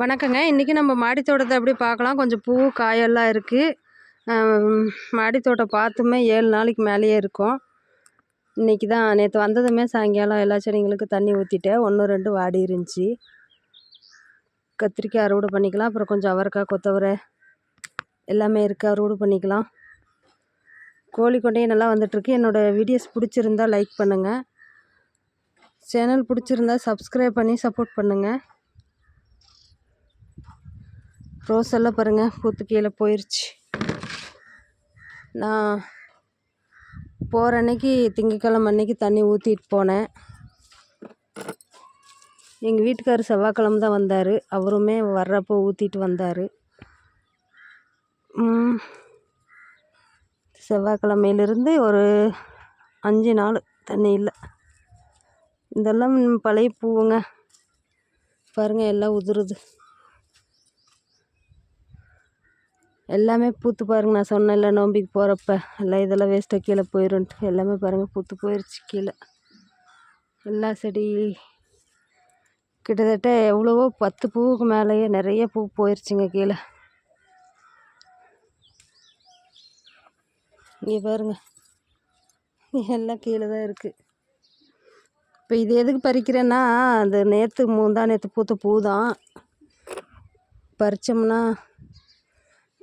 வணக்கங்க. இன்றைக்கி நம்ம மாடி தோட்டத்தை அப்படி பார்க்கலாம்? கொஞ்சம் பூ காயெல்லாம் இருக்குது மாடி தோட்டம் பார்த்துமே ஏழு நாளைக்கு மேலேயே இருக்கும். இன்றைக்கி தான் நேற்று வந்ததுமே சாயங்காலம் எல்லா செடிங்களுக்கும் தண்ணி ஊற்றிட்டேன் ஒன்று ரெண்டு வாடி இருந்துச்சு. கத்திரிக்காய் அறுவடை பண்ணிக்கலாம். அப்புறம் கொஞ்சம் அவரைக்காய் கொத்தவரை எல்லாமே இருக்குது அறுவடை பண்ணிக்கலாம். கோழி கொண்டையும் நல்லா வந்துட்டுருக்கு என்னோடய வீடியோஸ் பிடிச்சிருந்தா லைக் பண்ணுங்கள் சேனல் பிடிச்சிருந்தா சப்ஸ்கிரைப் பண்ணி சப்போர்ட் பண்ணுங்கள் ரோஸ் எல்லாம் பாருங்கள் பூத்து கீழே போயிடுச்சு நான் போகிற அன்னைக்கு திங்கக்கிழமை அன்னைக்கு தண்ணி ஊற்றிட்டு போனேன். எங்கள் வீட்டுக்காரர் செவ்வாய்க்கிழமை தான் வந்தார். அவருமே வர்றப்போ ஊற்றிட்டு வந்தார். செவ்வாய்க்கிழமையிலிருந்து ஒரு அஞ்சு நாள் தண்ணி இல்லை. இதெல்லாம் பழைய பூவுங்க. பாருங்கள் எல்லாம் உதிருது. எல்லாமே பூத்து பாருங்க நான் சொன்னேன்ல நோம்பிக்கு போகிறப்ப எல்லாம் இதெல்லாம் வேஸ்ட்டாக கீழே போயிடும்ட்டு எல்லாமே பாருங்கள் பூத்து போயிடுச்சு கீழே. எல்லா செடி கிட்டத்தட்ட எவ்வளவோ பத்து பூவுக்கு மேலேயே நிறைய பூ போயிடுச்சுங்க கீழே. இங்கே பாருங்க எல்லாம் கீழே தான் இருக்குது இப்போ இது எதுக்கு பறிக்கிறேன்னா அந்த நேற்று மூந்தா நேற்று பூத்த பூ தான். பறித்தோம்னா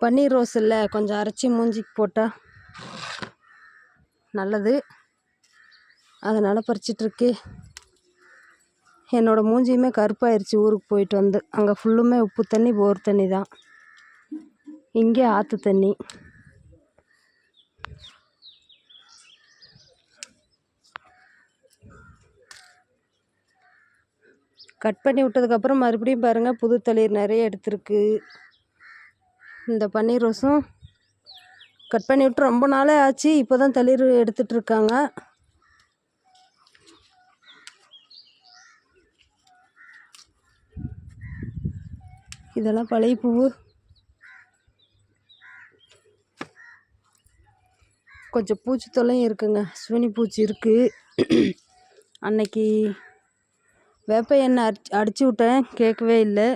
பன்னீர் ரோஸ் இல்லை கொஞ்சம் அரைச்சி மூஞ்சிக்கு போட்டால் நல்லது. அதனால் பறிச்சிட்ருக்கு. என்னோடய மூஞ்சியுமே கருப்பாயிருச்சு ஊருக்கு போயிட்டு வந்து. அங்கே ஃபுல்லுமே உப்பு தண்ணி போர் தண்ணி தான். இங்கே ஆற்று தண்ணி. கட் பண்ணி விட்டதுக்கப்புறம் மறுபடியும் பாருங்கள் புது தளிர் நிறைய எடுத்திருக்கு. இந்த பன்னீர் ரோஸும் கட் பண்ணி விட்டு ரொம்ப நாளே ஆச்சு இப்போ தான் தளிர் எடுத்துகிட்ருக்காங்க இதெல்லாம் பழைய பூ. கொஞ்சம் பூச்சி தொல்லையும் இருக்குங்க சுவனி பூச்சி இருக்குது அன்னைக்கு வேப்ப எண்ணெய் அடிச்சு அடிச்சு விட்டேன் கேட்கவே இல்லை.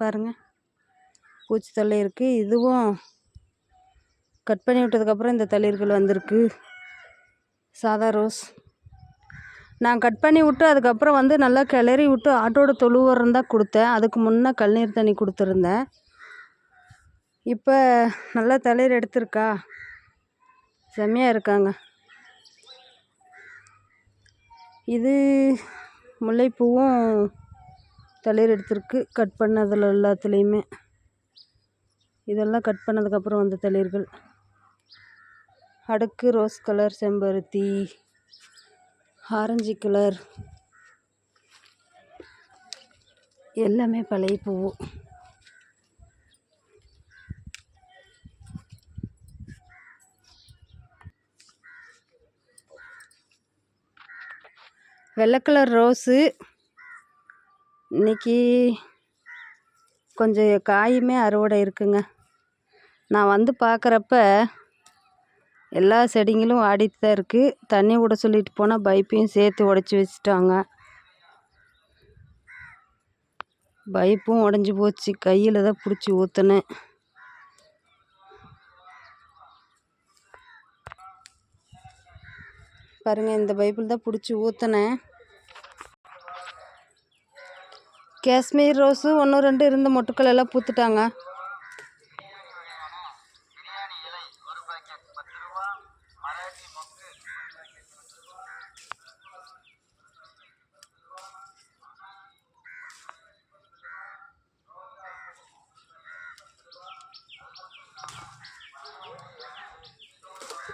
பாருங்கள் பூச்சி தொல்லை இருக்குது இதுவும் கட் பண்ணி விட்டதுக்கப்புறம் இந்த தளிர்கள் வந்திருக்கு. சாதா ரோஸ். நான் கட் பண்ணி விட்டு அதுக்கப்புறம் வந்து நல்லா கிளறி விட்டு ஆட்டோட தொழுவரம் தான் கொடுத்தேன். அதுக்கு முன்னே கல்நீர் தண்ணி கொடுத்துருந்தேன். இப்போ நல்லா தளிர் எடுத்திருக்கா. செம்மையாக இருக்காங்க. இது முல்லைப்பூவும் தளிர் எடுத்திருக்கு. கட் பண்ணதில் எல்லாத்துலேயுமே. இதெல்லாம் கட் பண்ணதுக்கப்புறம் வந்த தளிர்கள். அடுக்கு ரோஸ் கலர் செம்பருத்தி. Orange colour. எல்லாமே பழைய பூ. வெள்ளை கலர் ரோஸு. இன்றைக்கி கொஞ்சம் காயுமே அறுவடை இருக்குங்க. நான் வந்து பார்க்குறப்ப எல்லா செடிங்களும் ஆடிட்டு தான் இருக்குது தண்ணி விட சொல்லிட்டு போனால் பைப்பையும் சேர்த்து உடச்சி வச்சுட்டாங்க. பைப்பும் உடஞ்சி போச்சு. கையில் தான் பிடிச்சி ஊற்றுனேன் பாருங்கள் இந்த பைப்பில் தான் பிடிச்சி ஊற்றுனேன் காஷ்மீர் ரோஸு ஒன்று ரெண்டு இருந்த மொட்டுக்கள் எல்லாம் பூத்துட்டாங்க.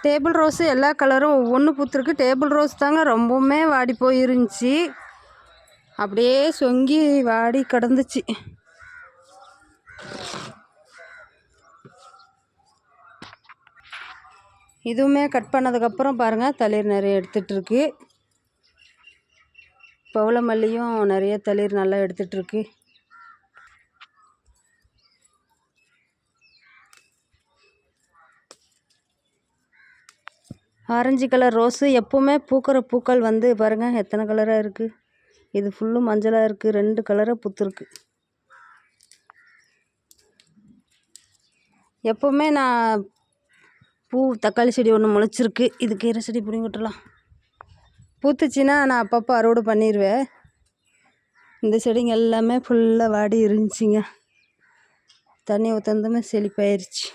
டேபிள் ரோஸு எல்லா கலரும் ஒவ்வொன்று பூத்துருக்கு. டேபிள் ரோஸ் தாங்க ரொம்பவுமே வாடி போயிருந்துச்சி. அப்படியே சொங்கி வாடி கிடந்துச்சு. இதுவுமே கட் பண்ணதுக்கப்புறம் பாருங்கள் தளிர் நிறைய எடுத்துகிட்ருக்கு பவள மல்லியும் நிறைய தளிர் நல்லா எடுத்துகிட்ருக்கு ஆரஞ்சு கலர் ரோஸு எப்போவுமே பூக்கிற பூக்கள் வந்து பாருங்கள் எத்தனை கலராக இருக்குது இது ஃபுல்லும் மஞ்சளாக இருக்குது ரெண்டு கலராக பூத்துருக்கு எப்போவுமே நான் பூ தக்காளி செடி ஒன்று முளைச்சிருக்கு. இது கீரை செடி பிடிங்கி விட்டுறலாம். பூத்துச்சின்னா நான் அப்பப்போ அறுவடை பண்ணிடுவேன் இந்த செடிங்க எல்லாமே ஃபுல்லாக வாடி இருந்துச்சிங்க. தண்ணி ஊற்றந்தமே செழிப்பாயிருச்சு.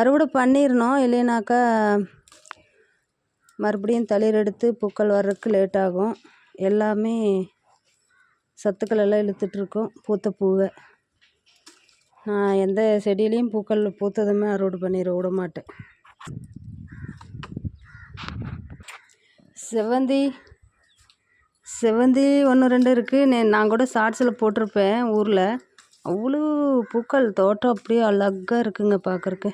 அறுவடை பண்ணிடணும் இல்லைனாக்கா மறுபடியும் தளிர் எடுத்து பூக்கள் வர்றதுக்கு லேட் ஆகும். எல்லாமே சத்துக்கள் எல்லாம் இழுத்துட்ருக்கும் பூத்த பூவை. நான் எந்த செடியிலையும் பூக்கள் பூத்ததுமே அறுவடை பண்ணிட விட மாட்டேன். செவ்வந்தி செவ்வந்தி ஒன்று ரெண்டு இருக்குது நே நான் கூட ஷார்ட்ஸில் போட்டிருப்பேன் ஊரில். அவ்வளோ பூக்கள் தோட்டம் அப்படியே அழகாக இருக்குங்க பார்க்குறக்கு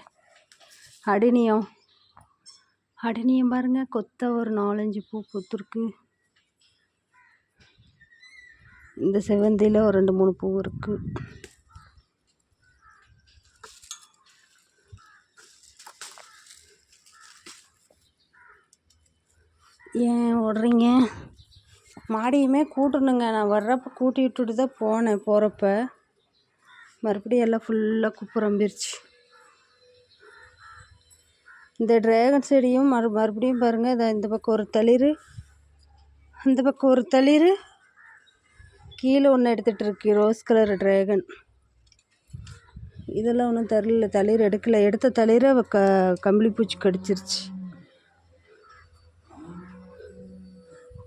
அடினியம் அடினியம் பாருங்க கொத்த ஒரு நாலஞ்சு பூ பூத்துருக்கு. இந்த செவ்வந்தியில் ஒரு ரெண்டு மூணு பூ இருக்குது ஏன் ஓடுறீங்க? மாடியுமே கூட்டணுங்க. நான் வர்றப்போ கூட்டி விட்டுட்டு தான் போனேன் போகிறப்ப மறுபடியும் எல்லாம் ஃபுல்லாக குப்புறம்பிருச்சு இந்த ட்ராகன் செடியும் மறு மறுபடியும் பாருங்கள் இதை இந்த பக்கம் ஒரு தளிர். அந்த பக்கம் ஒரு தளிர். கீழே ஒன்று எடுத்துகிட்டு இருக்கு ரோஸ் கலர் ட்ராகன் இதெல்லாம் ஒன்றும் தரல தளிர் எடுக்கலை. எடுத்த தளிரை க கம்பளி பூச்சி கடிச்சிருச்சு.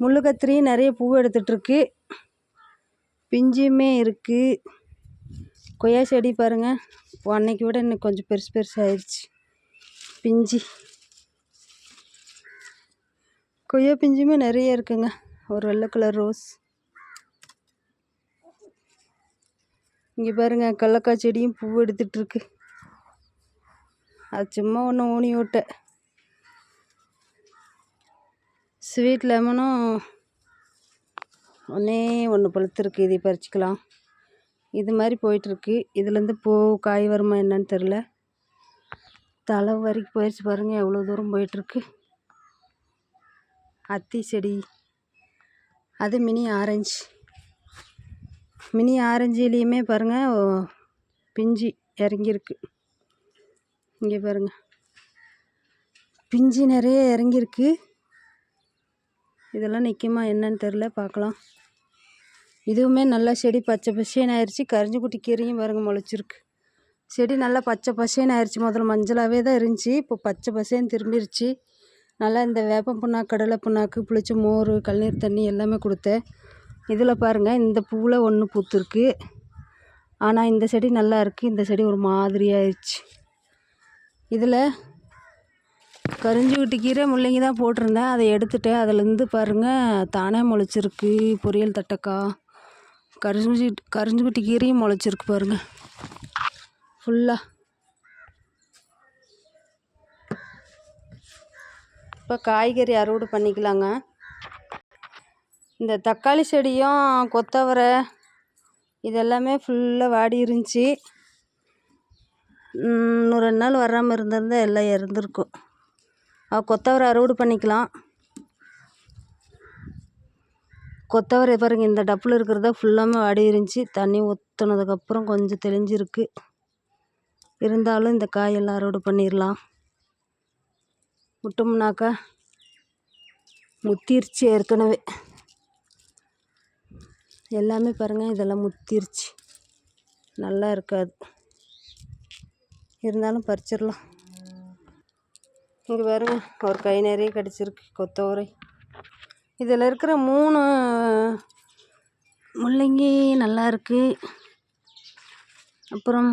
முள்ளு கத்திரி நிறைய பூ எடுத்துகிட்ருக்கு பிஞ்சுமே இருக்குது கொய்யா செடி பாருங்கள் அன்னைக்கு விட இன்னும் கொஞ்சம் பெருசு பெருசாகிடுச்சு பிஞ்சு. கொய்யா பிஞ்சுமே நிறைய இருக்குங்க. ஒரு வெள்ளை கலர் ரோஸ். இங்கே பாருங்கள் கடலக்காய் செடியும் பூ எடுத்துகிட்ருக்கு அது சும்மா ஒன்று ஊனி விட்டேன் ஸ்வீட் லெமனும் ஒன்றே ஒன்று பழுத்துருக்கு. இதை பறிச்சுக்கலாம். இது மாதிரி போயிட்டுருக்கு. இதுலேருந்து பூ காய் வருமா என்னன்னு தெரில தலை வரைக்கும் போயிடுச்சு பாருங்கள் எவ்வளோ தூரம் போயிட்டுருக்கு. அத்தி செடி. அது மினி ஆரஞ்சு. மினி ஆரஞ்சிலையுமே பாருங்கள் பிஞ்சு இறங்கியிருக்கு. இங்கே பாருங்கள் பிஞ்சு நிறைய இறங்கியிருக்கு. இதெல்லாம் நிற்குமா என்னன்னு தெரில பார்க்கலாம். இதுவுமே நல்லா செடி பச்சை பசேன்னு ஆயிடுச்சு கரிஞ்சிக்குட்டி கீரையும் பாருங்கள் முளைச்சிருக்கு. செடி நல்லா பச்சை பசேன்னு ஆயிடுச்சு முதல்ல மஞ்சளாகவே தான் இருந்துச்சு. இப்போ பச்சை பசேன்னு திரும்பிடுச்சு நல்லா இந்த வேப்பம் புண்ணாக்கு கடலை புண்ணாக்கு புளிச்ச மோர் கழுநீர் தண்ணி எல்லாமே கொடுத்தேன். இதில் பாருங்கள் இந்த பூவில் ஒன்று பூத்துருக்கு. ஆனால் இந்த செடி நல்லா இருக்குது இந்த செடி ஒரு மாதிரி ஆயிடுச்சு இதில் கரிஞ்சுக்குட்டி கீரை முள்ளங்கி தான் போட்டிருந்தேன். அதை எடுத்துட்டேன். அதுலேருந்து பாருங்கள் தானே முளைச்சிருக்கு. பொரியல் தட்டக்காய் கரிஞ்சி கரிஞ்சுக்குட்டி கீரையும் முளைச்சிருக்கு பாருங்கள் ஃபுல்லாக இப்போ காய்கறி அறுவடை பண்ணிக்கலாங்க. இந்த தக்காளி செடியும் கொத்தவரை இதெல்லாமே ஃபுல்லாக வாடி இருந்துச்சு. இன்னும் ரெண்டு நாள் வராமல் இருந்திருந்தால் எல்லாம் இறந்துருக்கும் கொத்தவரை அறுவடை பண்ணிக்கலாம். கொத்தவரை பாருங்கள் இந்த டப்பில் இருக்கிறத ஃபுல்லாமே வாடி இருந்துச்சு. தண்ணி ஊற்றுனதுக்கப்புறம் கொஞ்சம் தெளிஞ்சிருக்கு. இருந்தாலும் இந்த காயெல்லாம் அறுவடை பண்ணிடலாம் விட்டோம்னாக்கா முத்திருச்சு ஏற்கனவே. எல்லாமே பாருங்கள் இதெல்லாம் முத்திருச்சு. நல்லா இருக்காது. இருந்தாலும் பறிச்சிடலாம் இங்கே பாருங்க ஒரு கை நிறைய கிடச்சிருக்கு கொத்தவரை. இதில் இருக்கிற மூணு முள்ளங்கி நல்லா இருக்குது அப்புறம்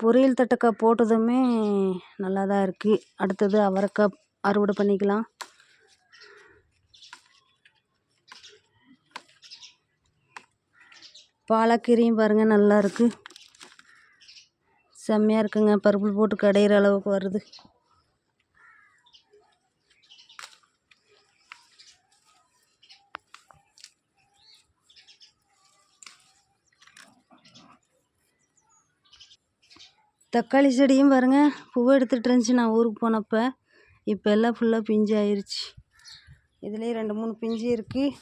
பொரியல் தட்டக்காய் போட்டதுமே நல்லா தான் இருக்குது அடுத்தது அவரைக்காய் அறுவடை பண்ணிக்கலாம். பாலக்கீரையும் பாருங்கள் நல்லா இருக்குது செம்மையாக இருக்குங்க. பருப்பு போட்டு கடையிற அளவுக்கு வருது. தக்காளி செடியும் பாருங்கள் பூவை எடுத்துகிட்டு இருந்துச்சு. நான் ஊருக்கு போனப்போ இப்போ எல்லாம் ஃபுல்லாக பிஞ்சு ஆயிடுச்சு இதுலேயும் ரெண்டு மூணு பிஞ்சு இருக்குது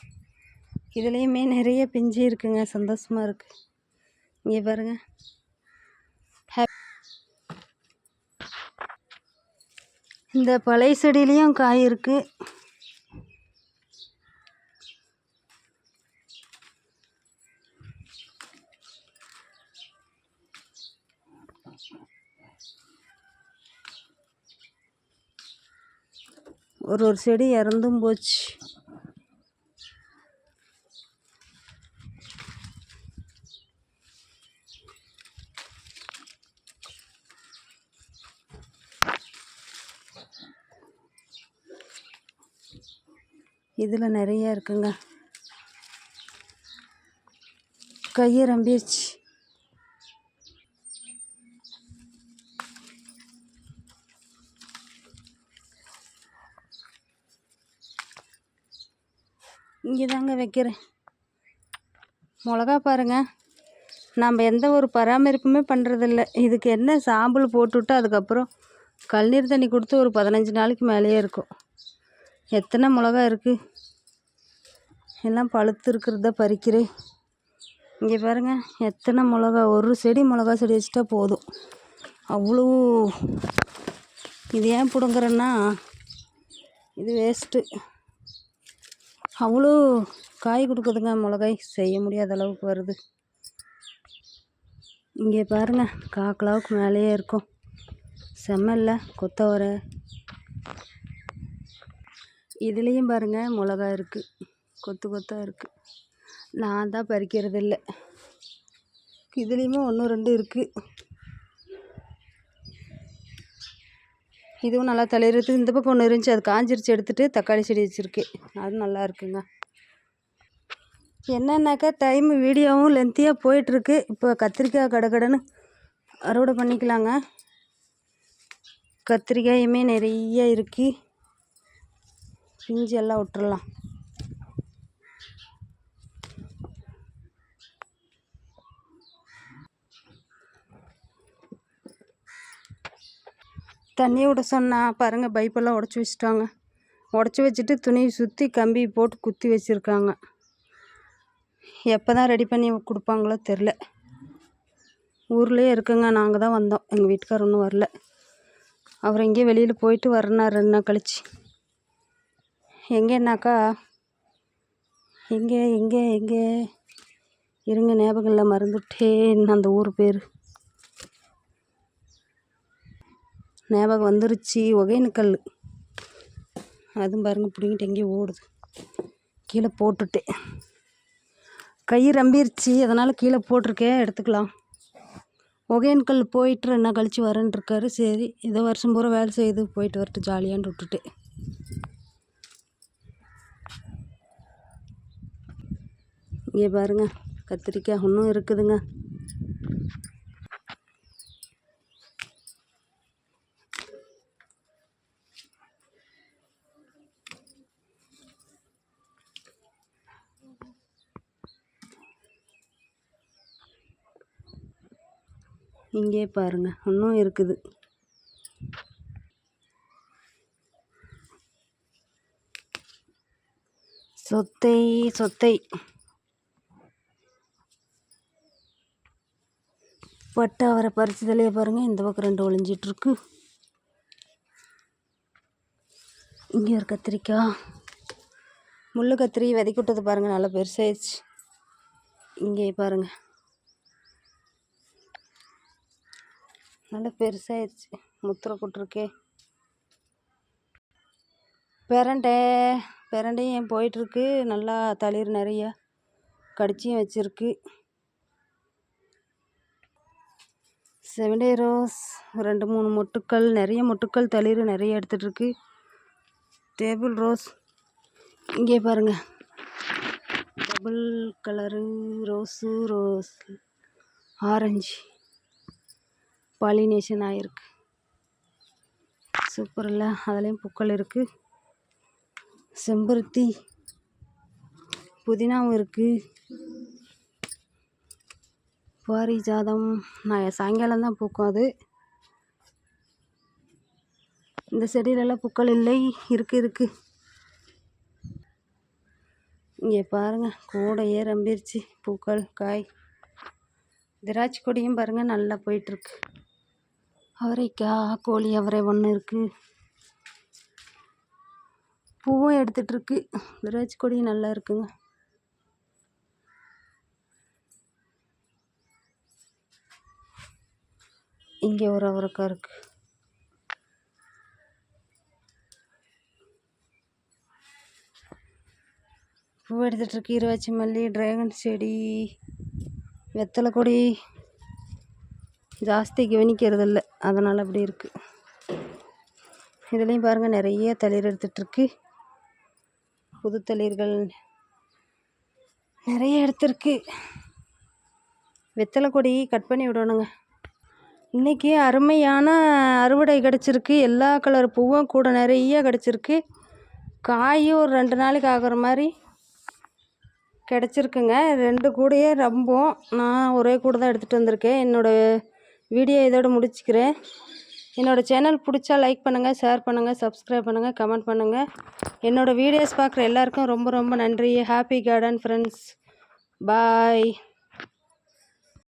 இதுலேயுமே நிறைய பிஞ்சு இருக்குங்க. சந்தோஷமாக இருக்குது இங்கே பாருங்க. இந்த பழைய செடியிலையும் காய் இருக்குது ஒரு ஒரு செடி இறந்தும் போச்சு. இதில் நிறைய இருக்குங்க. கையை ரம்பிடுச்சு இங்கே தாங்க வைக்கிறேன். மிளகா பாருங்க. நம்ம எந்த ஒரு பராமரிப்புமே பண்ணுறதில்ல இதுக்கு என்ன சாம்பல் போட்டுவிட்டு அதுக்கப்புறம் கல்நீர் தண்ணி கொடுத்து ஒரு பதினஞ்சு நாளைக்கு மேலேயே இருக்கும். எத்தனை மிளகா இருக்குது எல்லாம் பழுத்து இருக்கிறத பறிக்கிறேன். இங்கே பாருங்க. எத்தனை மிளகா? ஒரு செடி மிளகா செடி வச்சுட்டா போதும். அவ்வளோ. இது ஏன் பிடுங்குறேன்னா இது வேஸ்ட்டு அவ்வளோ காய் கொடுக்குதுங்க மிளகாய். செய்ய முடியாத அளவுக்கு வருது. இங்கே பாருங்க காக்கலாவுக்கு மேலேயே இருக்கும். செம்மல்ல கொத்தவரை. இதுலேயும் பாருங்க மிளகா இருக்குது கொத்து கொத்தாக இருக்குது நான் தான் பறிக்கிறது இல்லை இதுலேயுமே ஒன்று ரெண்டு இருக்குது இதுவும் நல்லா தளிர்றது இந்த பக்கம் ஒன்று இருந்துச்சு. அது காஞ்சிருச்சு. எடுத்துகிட்டு தக்காளி செடி வச்சுருக்கு அது நல்லா இருக்குங்க. என்னன்னாக்கா டைம் வீடியோவும் லென்த்தியாக போயிட்டுருக்கு. இப்போ கத்திரிக்காய் கடகடன்னு அறுவடை பண்ணிக்கலாங்க. கத்திரிக்காயுமே நிறைய இருக்கு. பிஞ்சு எல்லாம் விட்டுறலாம். தண்ணி விட சொன்னால் பாருங்கள் பைப்பெல்லாம் உடச்சி வச்சுட்டாங்க. உடச்சி வச்சுட்டு துணியை சுற்றி கம்பி போட்டு குத்தி வச்சுருக்காங்க. எப்போ தான் ரெடி பண்ணி கொடுப்பாங்களோ தெரில ஊர்லேயே இருக்குங்க நாங்கள் தான் வந்தோம். எங்கள் வீட்டுக்கார் ஒன்றும் வரல. அவர் எங்கேயோ வெளியில் போயிட்டு வரனார் ரெண்டு நாள் கழிச்சு. எங்கேனாக்கா எங்கே எங்கே எங்கே? இருங்க ஞாபகம் இல்லை மறந்துட்டேன். அந்த ஊர் பேர். ஞாபகம் வந்துருச்சு. ஒகேனக்கல் அதுவும் பாருங்கள் பிடிங்கிட்டு எங்கேயும் ஓடுது. கீழே போட்டுட்டேன் கை ரம்பிருச்சு. அதனால் கீழே போட்டிருக்கேன் எடுத்துக்கலாம். ஒகேனக்கல் போயிட்டு ரெண்டு நாள் கழிச்சு வரேன்னு சரி இதை வருஷம் பூரா வேலை செய்து போயிட்டு வரட்டு ஜாலியான்னு விட்டுட்டேன் இங்கே பாருங்க கத்திரிக்காய் இன்னும் இருக்குதுங்க. இங்கே பாருங்கள் இன்னும் இருக்குது. சொத்தை சொத்தை. பட்டா அவரை பறிச்சதுலேயே பாருங்கள் இந்த பக்கம் ரெண்டு ஒளிஞ்சிட்ருக்கு. இங்கே ஒரு கத்திரிக்காய். முள்ளு கத்திரி விதைக்கி விட்டது பாருங்கள் நல்லா பெருசாகிடுச்சு இங்கே பாருங்கள் நல்லா பெருசாகிடுச்சு முத்திரை கொட்டிருக்கே பிரண்டை பிரண்டையும் போயிட்டுருக்கு? நல்லா தளிர் நிறையா. கடிச்சியும் வச்சுருக்கு. செவண்டே ரோஸ் ரெண்டு மூணு மொட்டுக்கள். நிறைய மொட்டுக்கள் தளிர் நிறைய எடுத்துகிட்ருக்கு டேபிள் ரோஸ். இங்கே பாருங்கள் double colour rose rose orange. Pollination ஆகிருக்கு சூப்பர் இல்லை. அதுலேயும் பூக்கள் இருக்குது செம்பருத்தி புதினாவும் இருக்குது பாரிஜாதம். நான் சாயங்காலம் தான் பூக்கும் அது. இந்த செடியிலெல்லாம் பூக்கள் இல்லை. இருக்குது இருக்குது இங்கே பாருங்கள் கூடையே ரம்பிருச்சு பூக்கள் காய். திராட்சை கொடியும் பாருங்கள் நல்லா போயிட்டுருக்கு அவரைக்காய் கோழி அவரை ஒன்று இருக்குது பூவும் எடுத்துகிட்ருக்கு விராஜ் கொடி நல்லா இருக்குங்க. இங்கே ஒரு அவரைக்காய் இருக்குது பூ எடுத்துகிட்ருக்கு இருவாச்சி மல்லி ட்ராகன் செடி வெத்தலை கொடி. ஜாஸ்தி கவனிக்கிறதில்ல. அதனால் அப்படி இருக்குது இதுலேயும் பாருங்கள் நிறைய தளிர் எடுத்துகிட்ருக்கு புது தளிர்கள் நிறைய எடுத்துருக்கு. வெத்தலை கொடி கட் பண்ணி விடணுங்க. இன்றைக்கி அருமையான அறுவடை கிடச்சிருக்கு. எல்லா கலர் பூவும் கூட நிறைய கிடச்சிருக்கு. காயும் ஒரு ரெண்டு நாளைக்கு ஆகிற மாதிரி கிடச்சிருக்குங்க. ரெண்டு கூடையே ரொம்பம். நான் ஒரே கூட தான் எடுத்துகிட்டு வந்திருக்கேன். என்னோடய வீடியோ இதோட முடிச்சுக்கிறேன். என்னோடய சேனல் பிடிச்சா லைக் பண்ணுங்கள் ஷேர் பண்ணுங்கள் சப்ஸ்கிரைப் பண்ணுங்கள் கமெண்ட் பண்ணுங்கள் என்னோடய வீடியோஸ் பார்க்குற எல்லாருக்கும் ரொம்ப ரொம்ப நன்றி. Happy garden friends. பாய்.